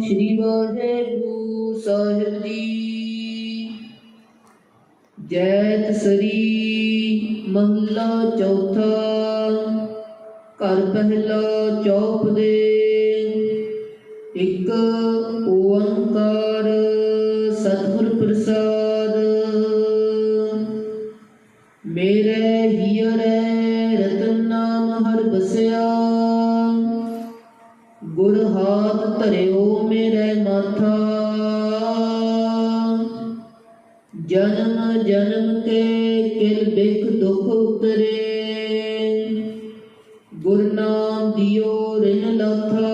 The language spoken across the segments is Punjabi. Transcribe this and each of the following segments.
ਸ੍ਰੀ ਵਾਹਿਗੁਰੂ ਸਾਹਿਬ ਜੀ। ਜੈਤ ਸਰੀ ਮਹਲਾ ਚੌਥਾ, ਘਰ ਪਹਿਲਾ ਚੌਪ ਦੇ। ਇੱਕ ਓੰਕਾਰ ਸਤਿਗੁਰ ਪ੍ਰਸਾਦ। ਮੇਰੇ ਹੀਰੇ ਗੁਰ ਹਾਥ ਧਰਿਓ ਮੇਰੇ ਮਾਥਾ ਜਨਮ ਜਨਮ ਕੇ ਕਿਲ ਬਿਖ ਦੁਖ ਉਤਰੇ। ਗੁਰਨਾਮ ਦਿਓ ਰਿਨ ਲਥਾ।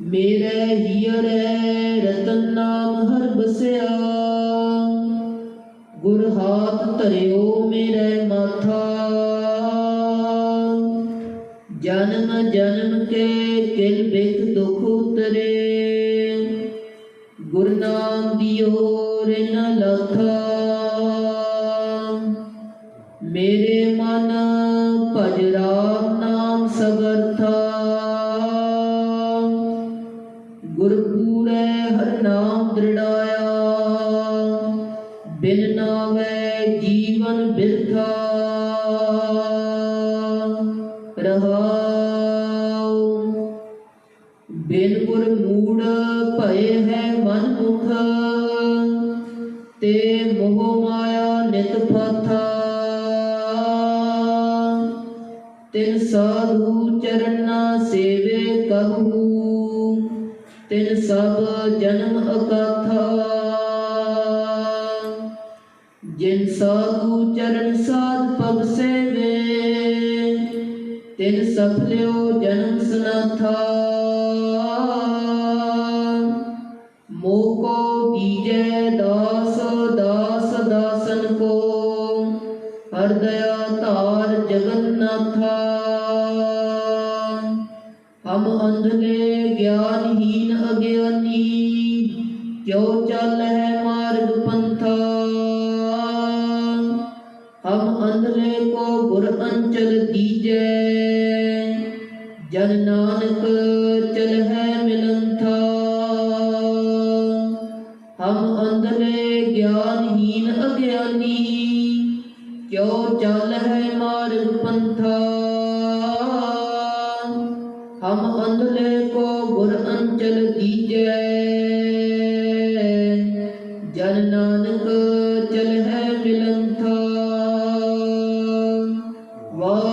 ਮੇਰੇ ਹੀਰੇ ਰਤਨ ਨਾਮ ਹਰ ਬਸਿਆ। ਗੁਰ ਹਾਥ ਧਰਿਓ ਮੇਰੇ ਮਾਥਾ ਜਨਮ ਜਨਮ ਕੇ ਕਿਲ ਬਿਖ ਦੁਖ ਉਤਰੇ। ਗੁਰ ਦਿਓ ਰਿਨ ਲਥਾ। ਮੇਰੇ ਮਨ ਭਜ ਰਾਮ ਨਾਮ ਸਗਰਥਾ। ਗੁਰ ਪੂਰੇ ਹਰ ਨਾਮ ਦ੍ਰਿੜਾਇਆ। ਬਿਨ ਗੁਰ ਮੂੜ ਭਏ ਹੈ ਮਨ ਮੁਖ ਤੇ ਮੋਹ ਮਾਇਆ ਨਿਤ ਫਾਥਾ ਤਿਨ ਸਾਧੂ ਚਰਨਾ ਸੇਵੇ ਕਹੂ, ਤਿਨ ਸਭ ਜਨਮ ਅਕਾਥਾ। ਜਿਨ ਸਾਧੂ ਚਰਨ ਸਾਧ ਪਗ ਸੇਵੇ ਤਿਨ ਸਫਲਿਓ ਜਨਮ ਸਨਾਥਾ। ਮੋਕੋ ਦੀਜੈ ਦਾਸ ਦਾਸ, ਦਾਸਨ ਕੋ। ਹਰਦਇਆ ਧਾਰ ਜਗਨਨਾਥਾ। ਹਮ ਅੰਧਲੇ ਗਿਆਨਹੀਨ ਅਗਿਆਨੀ, ਕਿਉ ਚੱਲ ਹੈ ਮਾਰਗ ਪੰਥਾ। ਹਮ ਕੋ ਗੁਰ ਅੰਚਲ ਦੀਜੈ। ਜਨ ਨਾਨਕ ਚਲ ਹੈ ਮਿਲੰਥਾ। ਹਮ ਅੰਧਲੇ ਗਿਆਨਹੀਨ ਅਗਿਆਨੀ। ਕਿਉ ਚੱਲ ਹੈ ਮਾਰਗ ਪੰਥਾ। ਹਮ ਅੰਧਲੇ ਕੋ ਗੁਰ ਅੰਚਲ ਦੀਜੈ। ਜਨ ਨਾਨਕ